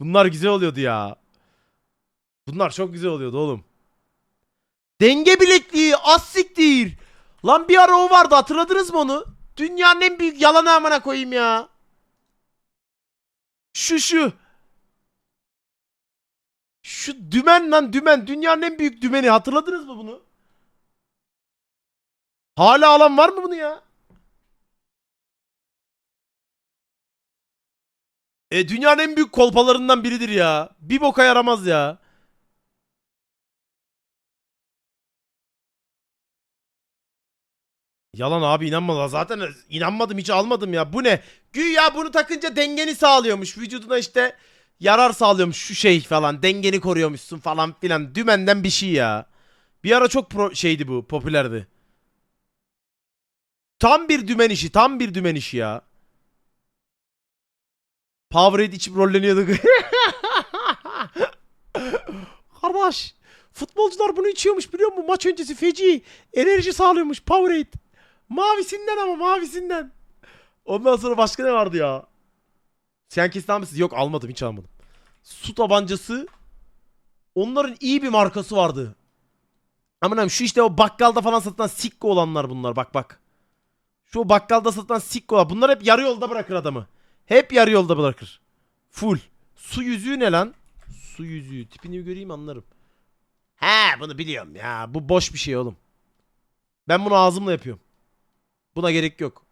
Bunlar güzel oluyordu ya. Bunlar çok güzel oluyordu oğlum. Denge bilekliği az siktir. Lan bir ara o vardı hatırladınız mı onu? Dünyanın en büyük yalanı amına koyayım ya. Şu şu. Şu dümen lan dümen. Dünyanın en büyük dümeni. Hatırladınız mı bunu? Hala alan var mı bunu ya? E dünyanın en büyük kolpalarından biridir ya. Bir boka yaramaz ya. Yalan abi inanma zaten inanmadım hiç almadım ya. Bu ne? Güya bunu takınca dengeni sağlıyormuş. Vücuduna işte yarar sağlıyormuş şu şey falan. Dengeni koruyormuşsun falan filan. Dümenden bir şey ya. Bir ara çok pro- şeydi bu popülerdi. Tam bir dümen işi tam bir dümen işi ya. Powerade içip rolleniyorduk. Kardeş futbolcular bunu içiyormuş biliyor musun? Maç öncesi feci enerji sağlıyormuş Powerade. Mavisinden ama mavisinden. Ondan sonra başka ne vardı ya? Sen kesin. Yok almadım hiç almadım. Su tabancası. Onların iyi bir markası vardı. Aman şu işte o bakkalda falan satılan sikko olanlar bunlar bak bak. Şu bakkalda satılan sikko bunlar hep yarı yolda bırakır adamı. Hep yarı yolda bırakır. Full. Su yüzüğü ne lan? Su yüzüğü. Tipini göreyim anlarım. He bunu biliyorum ya. Bu boş bir şey oğlum. Ben bunu ağzımla yapıyorum. Buna gerek yok.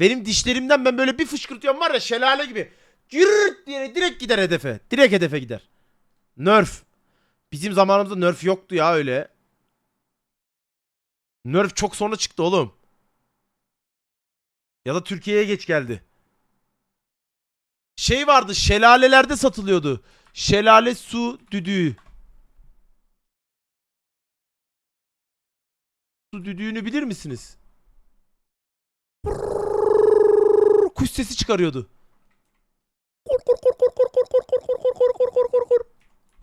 Benim dişlerimden ben böyle bir fışkırtıyorum var ya şelale gibi. Gürrt diye direkt gider hedefe. Direkt hedefe gider. Nerf. Bizim zamanımızda nerf yoktu ya öyle. Nerf çok sonra çıktı oğlum. Ya da Türkiye'ye geç geldi. Şey vardı şelalelerde satılıyordu. Şelale su düdüğü. Su düdüğünü bilir misiniz? Kuş sesi çıkarıyordu.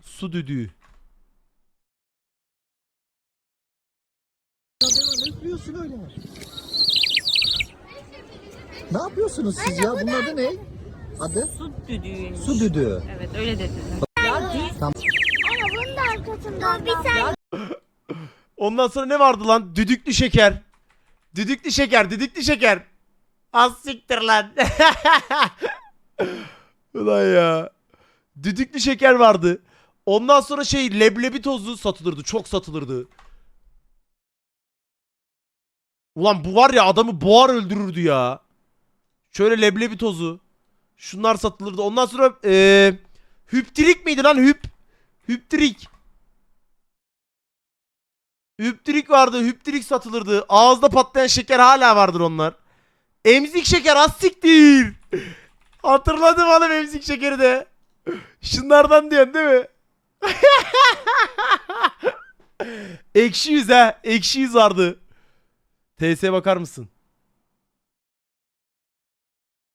Su düdüğü. Ne yapıyorsun öyle? Ne yapıyorsunuz siz ya? Bunun adı ne? Adı? Su düdüğüymüş. Su düdüğü. Evet öyle dedi. Ama bunun da arkasından bir tane Ondan sonra ne vardı lan? Düdüklü şeker. Düdüklü şeker, düdüklü şeker. Az siktir lan. Ulan ya. Düdüklü şeker vardı. Ondan sonra şey leblebi tozu satılırdı. Çok satılırdı. Ulan bu var ya adamı boğar öldürürdü ya. Şöyle leblebi tozu. Şunlar satılırdı. Ondan sonra eee hüptirik miydi lan hüp? Hüptirik. Hüptirik vardı. Hüptirik satılırdı. Ağızda patlayan şeker hala vardır onlar. Emzik şeker az siktir. Hatırladım oğlum emzik şekeri de. Şunlardan diyorsun değil mi? Ekşi yüz ha. Ekşi yüz vardı. TS'ye bakar mısın?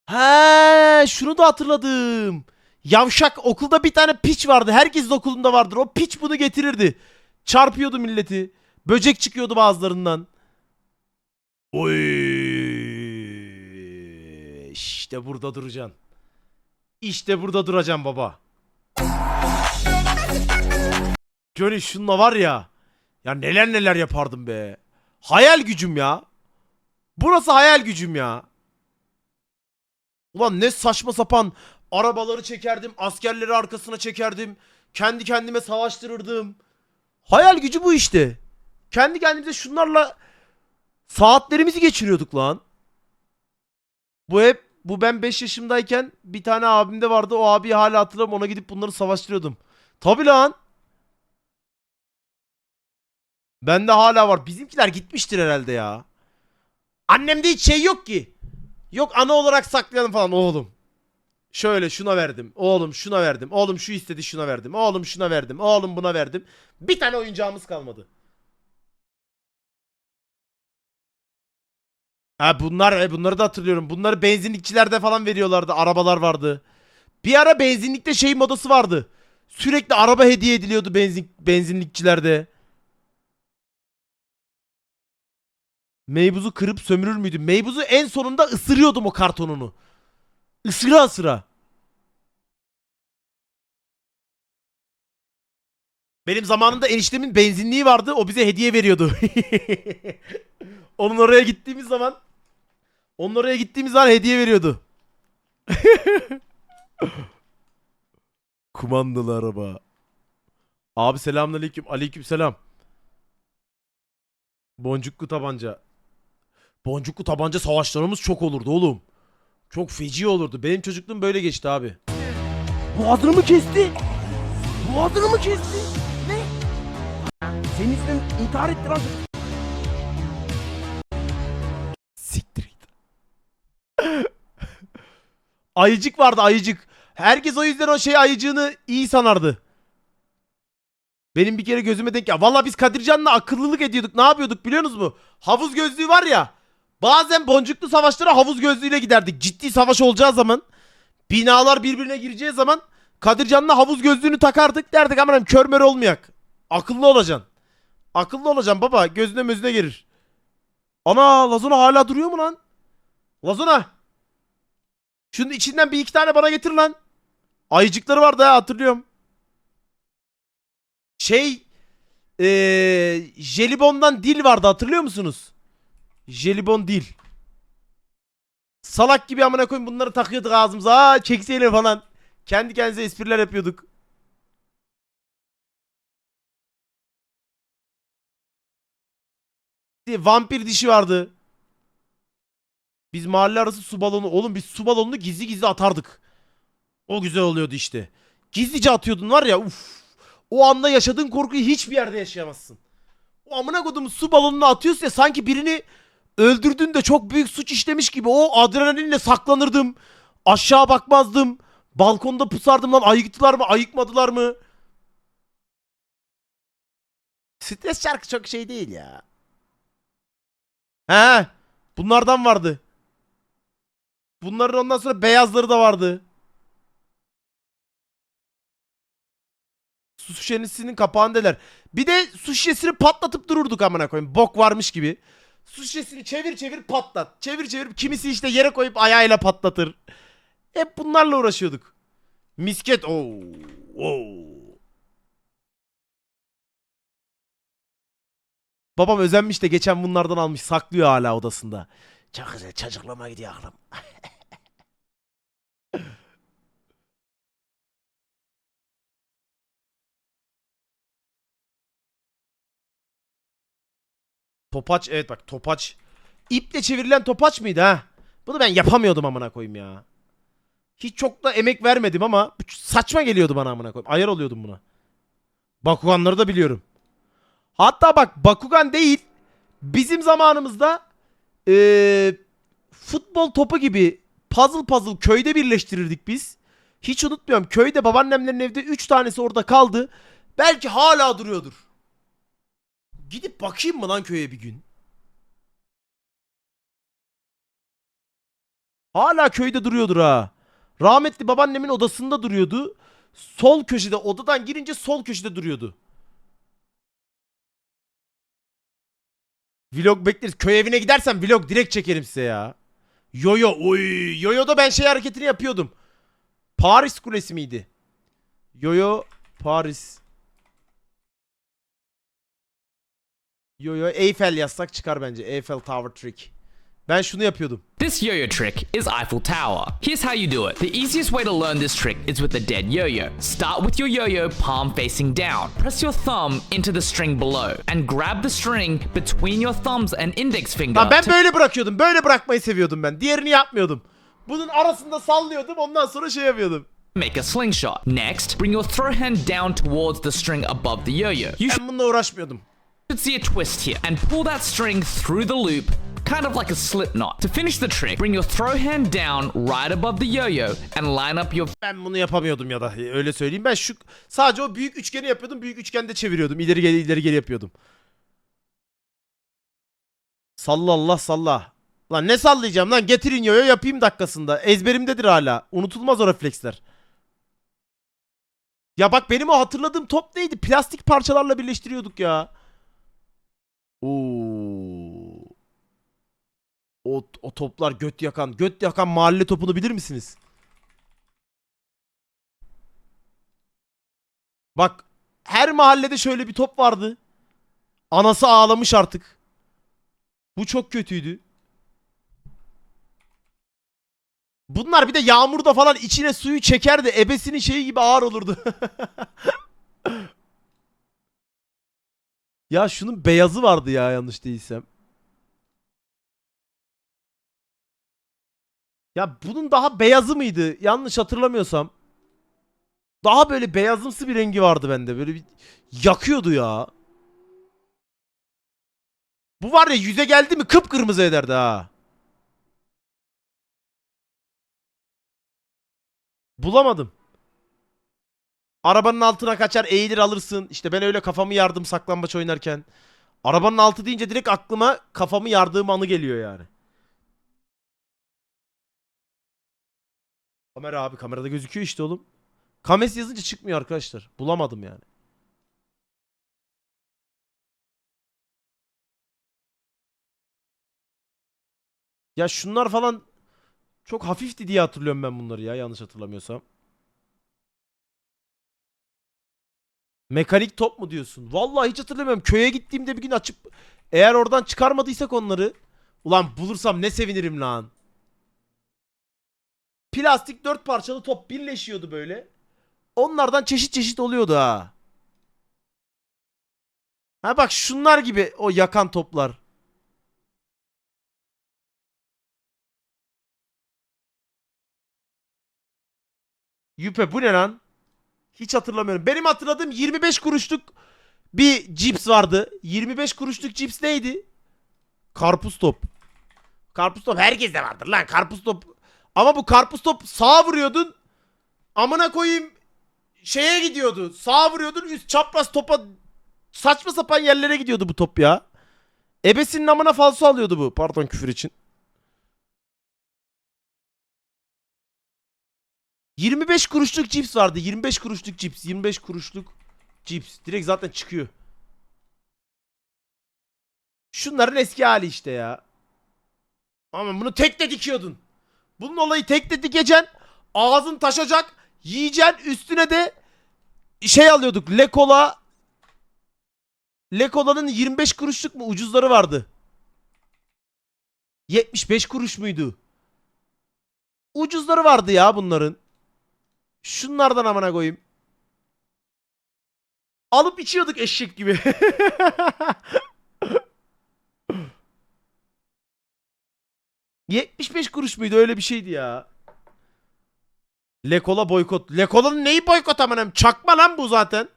Ha, şunu da hatırladım. Yavşak okulda bir tane piç vardı. Herkesin okulunda vardır. O piç bunu getirirdi. Çarpıyordu milleti. Böcek çıkıyordu bazılarından. Oy. İşte burada duracaksın. İşte burada duracaksın baba. Johnny şunla var ya. Ya neler neler yapardım be. Hayal gücüm ya. Burası hayal gücüm ya. Ulan ne saçma sapan arabaları çekerdim, askerleri arkasına çekerdim. Kendi kendime savaştırırdım. Hayal gücü bu işte. Kendi kendimize şunlarla saatlerimizi geçiriyorduk lan. Bu hep bu ben 5 yaşımdayken bir tane abimde vardı. O abiyi hala hatırlarım. Ona gidip bunları savaştırıyordum. Tabi lan. Bende hala var. Bizimkiler gitmiştir herhalde ya. Annemde hiç şey yok ki. Yok ana olarak saklayalım falan oğlum. Şöyle şuna verdim. Oğlum şuna verdim. Oğlum şu istedi şuna verdim. Oğlum şuna verdim. Oğlum buna verdim. Bir tane oyuncağımız kalmadı. Ha bunlar e, bunları da hatırlıyorum. Bunları benzinlikçilerde falan veriyorlardı. Arabalar vardı. Bir ara benzinlikte şey modası vardı. Sürekli araba hediye ediliyordu benzin benzinlikçilerde. Meybuz'u kırıp sömürür müydüm? Meybuz'u en sonunda ısırıyordum o kartonunu. Isıra ısıra. Benim zamanımda eniştemin benzinliği vardı. O bize hediye veriyordu. onun oraya gittiğimiz zaman onun oraya gittiğimiz zaman hediye veriyordu. Kumandalı araba. Abi selamünaleyküm. Aleykümselam. Boncuklu tabanca. Boncuklu tabanca savaşlarımız çok olurdu oğlum. Çok feci olurdu. Benim çocukluğum böyle geçti abi. Boğazını mı kesti? Boğazını mı kesti? Ne? Senin yüzünden intihar etti lan. Siktir git. ayıcık vardı ayıcık. Herkes o yüzden o şey ayıcığını iyi sanardı. Benim bir kere gözüme denk ya. Valla biz Kadircan'la akıllılık ediyorduk. Ne yapıyorduk biliyor musunuz mu? Havuz gözlüğü var ya. Bazen boncuklu savaşlara havuz gözlüğüyle giderdik. Ciddi savaş olacağı zaman. Binalar birbirine gireceği zaman Kadircan'la havuz gözlüğünü takardık. Derdik aman kör mör olmayak. Akıllı olacaksın. Akıllı olacaksın baba. Gözüne mözüne girir. Ana Lazona hala duruyor mu lan? Lazona. Şunun içinden bir iki tane bana getir lan. Ayıcıkları vardı ha hatırlıyorum. Şey eee jelibondan dil vardı hatırlıyor musunuz? Jelibon dil. Salak gibi amına koyayım bunları takıyorduk ağzımıza. Aa çekseyle falan. Kendi kendimize espriler yapıyorduk. Vampir dişi vardı. Biz mahalle arası su balonu. Oğlum biz su balonunu gizli gizli atardık. O güzel oluyordu işte. Gizlice atıyordun var ya uf. O anda yaşadığın korkuyu hiçbir yerde yaşayamazsın. O amına kodumu su balonunu atıyorsun ya sanki birini öldürdün de çok büyük suç işlemiş gibi. O adrenalinle saklanırdım. Aşağı bakmazdım. Balkonda pusardım lan ayıktılar mı ayıkmadılar mı? Stres şarkı çok şey değil ya. He. Bunlardan vardı. Bunların ondan sonra beyazları da vardı. Su şişesinin kapağındalar. Bir de su şişesini patlatıp dururduk amına koyayım. Bok varmış gibi. Su şişesini çevir çevir patlat. Çevir çevir kimisi işte yere koyup ayağıyla patlatır. Hep bunlarla uğraşıyorduk. Misket. Oo. Oo. Babam özenmiş de geçen bunlardan almış saklıyor hala odasında. Çok güzel çocukluğuma gidiyor aklım. topaç evet bak topaç. İple çevirilen topaç mıydı ha? Bunu ben yapamıyordum amına koyayım ya. Hiç çok da emek vermedim ama saçma geliyordu bana amına koyayım. Ayar oluyordum buna. Bakuganları da biliyorum. Hatta bak Bakugan değil. Bizim zamanımızda eee, futbol topu gibi puzzle puzzle köyde birleştirirdik biz. Hiç unutmuyorum. Köyde babaannemlerin evde 3 tanesi orada kaldı. Belki hala duruyordur. Gidip bakayım mı lan köye bir gün? Hala köyde duruyordur ha. Rahmetli babaannemin odasında duruyordu. Sol köşede odadan girince sol köşede duruyordu. Vlog bekleriz. Köy evine gidersem vlog direkt çekerim size ya. Yoyo. Oy. Yoyo'da ben şey hareketini yapıyordum. Paris Kulesi miydi? Yoyo Paris. Yoyo Eiffel yazsak çıkar bence. Eiffel Tower Trick. Ben şunu yapıyordum. This yo-yo trick is Eiffel Tower. Here's how you do it. The easiest way to learn this trick is with the dead yo-yo. Start with your yo-yo palm facing down. Press your thumb into the string below and grab the string between your thumbs and index finger. Lan ben böyle bırakıyordum. Böyle bırakmayı seviyordum ben. Diğerini yapmıyordum. Bunun arasında sallıyordum. Ondan sonra şey yapıyordum. make a slingshot. Next, bring your throw hand down towards the string above the yo-yo. Ben bununla uğraşmıyordum. Should see a twist here and pull that string through the loop kind of like a slip knot. To finish the trick, bring your throw hand down right above the yo-yo and line up your Ben bunu yapamıyordum ya da öyle söyleyeyim. Ben şu sadece o büyük üçgeni yapıyordum. Büyük üçgende çeviriyordum. İleri geri ileri geri yapıyordum. Salla Allah salla. Lan ne sallayacağım lan getirin yoyo yapayım dakikasında. Ezberimdedir hala. Unutulmaz o refleksler. Ya bak benim o hatırladığım top neydi? Plastik parçalarla birleştiriyorduk ya. O, o toplar göt yakan, göt yakan mahalle topunu bilir misiniz? Bak her mahallede şöyle bir top vardı. Anası ağlamış artık. Bu çok kötüydü. Bunlar bir de yağmurda falan içine suyu çekerdi. Ebesinin şeyi gibi ağır olurdu. ya şunun beyazı vardı ya yanlış değilsem. Ya bunun daha beyazı mıydı? Yanlış hatırlamıyorsam. Daha böyle beyazımsı bir rengi vardı bende. Böyle bir yakıyordu ya. Bu var ya yüze geldi mi kıpkırmızı ederdi ha. Bulamadım. Arabanın altına kaçar eğilir alırsın. İşte ben öyle kafamı yardım saklambaç oynarken. Arabanın altı deyince direkt aklıma kafamı yardığım anı geliyor yani. Kamera abi kamerada gözüküyor işte oğlum. Kames yazınca çıkmıyor arkadaşlar. Bulamadım yani. Ya şunlar falan çok hafifti diye hatırlıyorum ben bunları ya yanlış hatırlamıyorsam. Mekanik top mu diyorsun? Vallahi hiç hatırlamıyorum. Köye gittiğimde bir gün açıp eğer oradan çıkarmadıysak onları ulan bulursam ne sevinirim lan. Plastik dört parçalı top birleşiyordu böyle. Onlardan çeşit çeşit oluyordu ha. Ha bak şunlar gibi o yakan toplar. Yüpe bu ne lan? Hiç hatırlamıyorum. Benim hatırladığım 25 kuruşluk bir cips vardı. 25 kuruşluk cips neydi? Karpuz top. Karpuz top herkeste vardır lan karpuz top. Ama bu karpuz top sağa vuruyordun. Amına koyayım şeye gidiyordu. Sağa vuruyordun üst çapraz topa saçma sapan yerlere gidiyordu bu top ya. Ebesinin amına falso alıyordu bu. Pardon küfür için. 25 kuruşluk cips vardı. 25 kuruşluk cips. 25 kuruşluk cips. Direkt zaten çıkıyor. Şunların eski hali işte ya. Ama bunu tek de dikiyordun. Bunun olayı tek de dikeceksin. Ağzın taşacak. Yiyeceksin. Üstüne de şey alıyorduk. Lekola Lekola'nın 25 kuruşluk mu ucuzları vardı. 75 kuruş muydu? Ucuzları vardı ya bunların. Şunlardan amına koyayım. Alıp içiyorduk eşek gibi. ...75 kuruş muydu öyle bir şeydi ya. Lekola boykot. Lekola'nın neyi boykot amınım? Çakma lan bu zaten.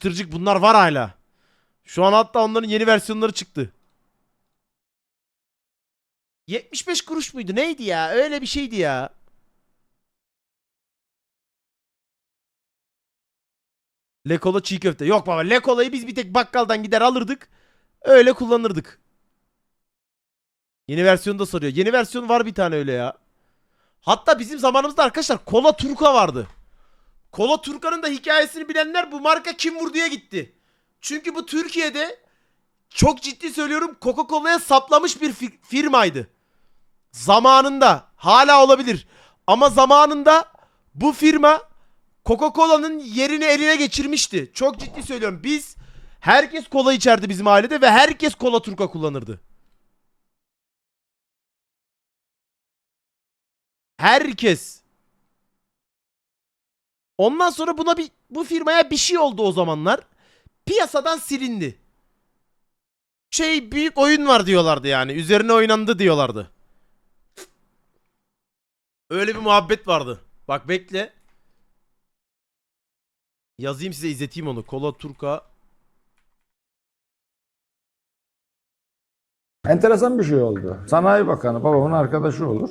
Çıtırcık bunlar var hala. Şu an hatta onların yeni versiyonları çıktı. 75 kuruş muydu? Neydi ya? Öyle bir şeydi ya. Lekola çiğ köfte. Yok baba Lekola'yı biz bir tek bakkaldan gider alırdık. Öyle kullanırdık. Yeni versiyonu da soruyor. Yeni versiyon var bir tane öyle ya. Hatta bizim zamanımızda arkadaşlar Kola Turka vardı. Kola Turka'nın da hikayesini bilenler bu marka kim vurduya gitti. Çünkü bu Türkiye'de çok ciddi söylüyorum Coca-Cola'ya saplamış bir fi- firmaydı. Zamanında hala olabilir. Ama zamanında bu firma Coca-Cola'nın yerini eline geçirmişti. Çok ciddi söylüyorum. Biz herkes kola içerdi bizim ailede ve herkes kola turka kullanırdı. Herkes. Ondan sonra buna bir bu firmaya bir şey oldu o zamanlar. Piyasadan silindi. Şey büyük oyun var diyorlardı yani. Üzerine oynandı diyorlardı. Öyle bir muhabbet vardı. Bak bekle. Yazayım size izleteyim onu. Kola Turka. Enteresan bir şey oldu. Sanayi Bakanı babamın arkadaşı olur.